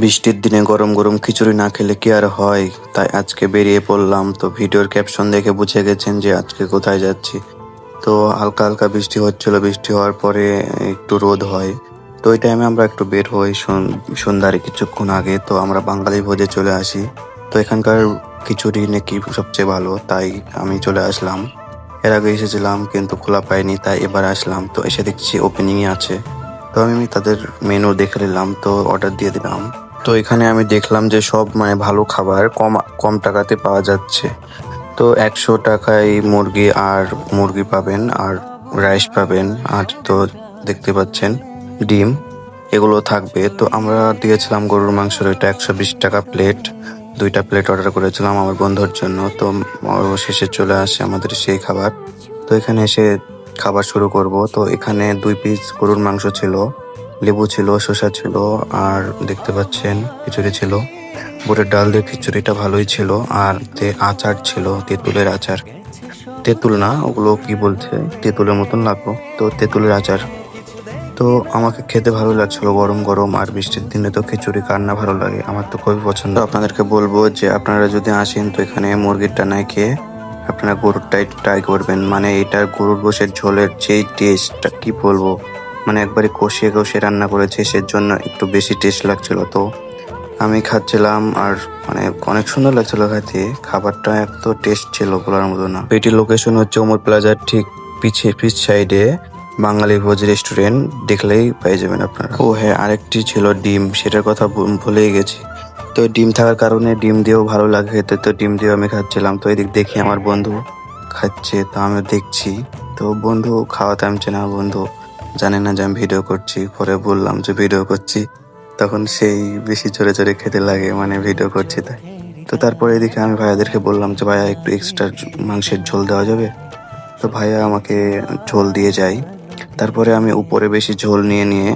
বৃষ্টির দিনে গরম গরম খিচুড়ি না খেলে কি আর হয়? তাই আজকে বেরিয়ে পড়লাম। তো ভিডিওর ক্যাপশন দেখে বুঝে গেছেন যে আজকে কোথায় যাচ্ছি। তো হালকা হালকা বৃষ্টি হচ্ছিল। বৃষ্টি হওয়ার পরে একটু রোদ হয়। তো ওই টাইমে আমরা একটু বের হই সন- সন্ধ্যার কিছুক্ষণ আগে। তো আমরা বাঙালি ভোজে চলে আসি। তো এখানকার খিচুড়ি নাকি সবচেয়ে ভালো, তাই আমি চলে আসলাম। এর আগে এসেছিলাম কিন্তু খোলা পাইনি, তাই এবার আসলাম। তো এসে দেখছি ওপেনিংয়ে আছে। তো আমি তাদের মেনু দেখে নিলাম। তো অর্ডার দিয়ে দিলাম। তো এখানে আমি দেখলাম যে সব মানে ভালো খাবার কম কম টাকাতে পাওয়া যাচ্ছে। তো একশো টাকায় মুরগি আর মুরগি পাবেন, আর রাইস পাবেন, আর তো দেখতে পাচ্ছেন ডিম, এগুলো থাকবে। তো আমরা দিয়েছিলাম গরুর মাংসের ওইটা একশো বিশ টাকা প্লেট, দুইটা প্লেট অর্ডার করেছিলাম আমার বন্ধুর জন্য। তো শেষে চলে আসে আমাদের সেই খাবার। তো এখানে এসে খাবার শুরু করব। তো এখানে দুই পিস গরুর মাংস ছিল। লেবু ছিল, শসা ছিল, আর দেখতে পাচ্ছেন খিচুড়ি ছিল। বুটের ডাল দিয়ে খিচুড়িটা ভালোই ছিল, আর তে আচার ছিল, তেঁতুলের আচার। তেঁতুল না, ওগুলো কি বলছে? তেঁতুলের মতন লাগল তো তেঁতুলের আচার। তো আমাকে খেতে ভালো লাগছিল গরম গরম, আর বৃষ্টির দিনে তো খিচুড়ি কার না ভালো লাগে, আমার তো খুবই পছন্দ। আপনাদেরকে বলব যে আপনারা যদি আসেন তো এখানে মুরগির ডানায় খেয়ে আপনারা গরুরটাই ট্রাই করবেন। মানে এটার গরুর গোশের ঝোলের যেই টেস্টটা কি বলব? মানে একবারে কষিয়ে কষিয়ে রান্না করেছে, সেজন্য একটু বেশি টেস্ট লাগছিল। তো আমি খাচ্ছিলাম আর মানে অনেক সুন্দর লাগছিল খেতে। খাবারটা এত টেস্ট ছিল বলার মতো না। এটির লোকেশন হচ্ছে ওমর প্লাজার ঠিক পিছে পিছ সাইডে বাঙালি ভোজ রেস্টুরেন্ট দেখলেই পেয়ে যাবেন আপনারা। ও হ্যাঁ আরেকটি ছিল ডিম, সেটার কথা ভুলেই গেছি। তো ডিম থাকার কারণে ডিম দিয়েও ভালো লাগে খেতে। তো ডিম দিয়েও আমি খাচ্ছিলাম। তো এদিক দেখি আমার বন্ধু খাচ্ছে, তো আমি দেখছি। তো বন্ধু, খাওয়াতে আমছে না বন্ধু। জানে না যে আমি ভিডিও করছি, পরে বললাম যে ভিডিও করছি। তখন সেই বেশি জোরে জোরে খেতে লাগে মানে ভিডিও করছি তাই। তো তারপরে এদিকে আমি ভাইয়াদেরকে বললাম যে, ভাইয়া, একটু এক্সট্রা মাংসের ঝোল দেওয়া যাবে? তো ভাইয়া আমাকে ঝোল দিয়ে যায়। তারপরে আমি উপরে বেশি ঝোল নিয়ে নিয়ে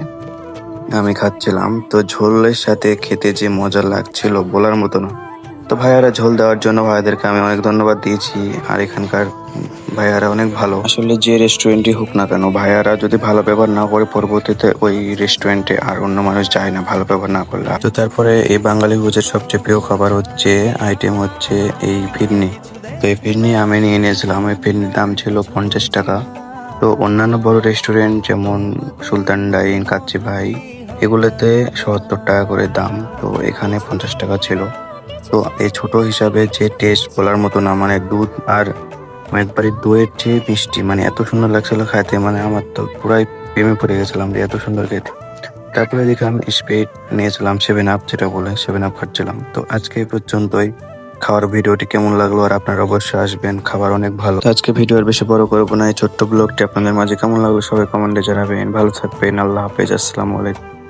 আমি খাচ্ছিলাম। তো ঝোলের সাথে খেতে যে মজা লাগছিল বলার মতো না। তো ভাইয়ারা ঝোল দেওয়ার জন্য ভাইয়াদেরকে আমি অনেক ধন্যবাদ দিয়েছি, আর এখানকার ভাইয়ারা অনেক ভালো। আসলে যে রেস্টুরেন্টই হোক না কেন, ভাইয়ারা যদি ভালো ব্যবহার না করে, পরবর্তীতে ওই রেস্টুরেন্টে আর অন্য মানুষ যায় না ভালো ব্যবহার না করলে। তো তারপরে এই বাঙালি ভোজের সবচেয়ে প্রিয় খাবার হচ্ছে আইটেম হচ্ছে এই ফিরনি। তো এই ফিরনি আমি নিয়ে নিয়েছিলাম এই ফিরনির দাম ছিল পঞ্চাশ টাকা। তো অন্যান্য বড় রেস্টুরেন্ট যেমন সুলতান ডাইন, কাচ্চি ভাই, এগুলোতে সত্তর টাকা করে দাম। তো এখানে পঞ্চাশ টাকা ছিল। তো এই ছোট হিসাবে যে টেস্ট বলার মতো না মানে দুধ আর একবারে দইয়ের চেয়ে মিষ্টি মানে এত সুন্দর লাগছিল খাইতে মানে আমার তো পুরাই প্রেমে পড়ে গেছিলাম যে এত সুন্দর খেতে। তারপরে দেখলাম স্পিড নিয়েছিলাম সেভেন আপ যেটা বলে সেভেন আপ খাচ্ছিলাম। তো আজকে এই পর্যন্তই। খাওয়ার ভিডিওটি কেমন লাগল আর আপনারা অবশ্যই আসবেন, খাবার অনেক ভালো। আজকে ভিডিও আর বেশি বড় করব না, এই ছোট্ট ব্লগটি আপনাদের মাঝে কেমন লাগল সবাই কমেন্টে জানাবেন। ভালো থাকবেন, আল্লাহ হাফেজ, আসসালামু আলাইকুম।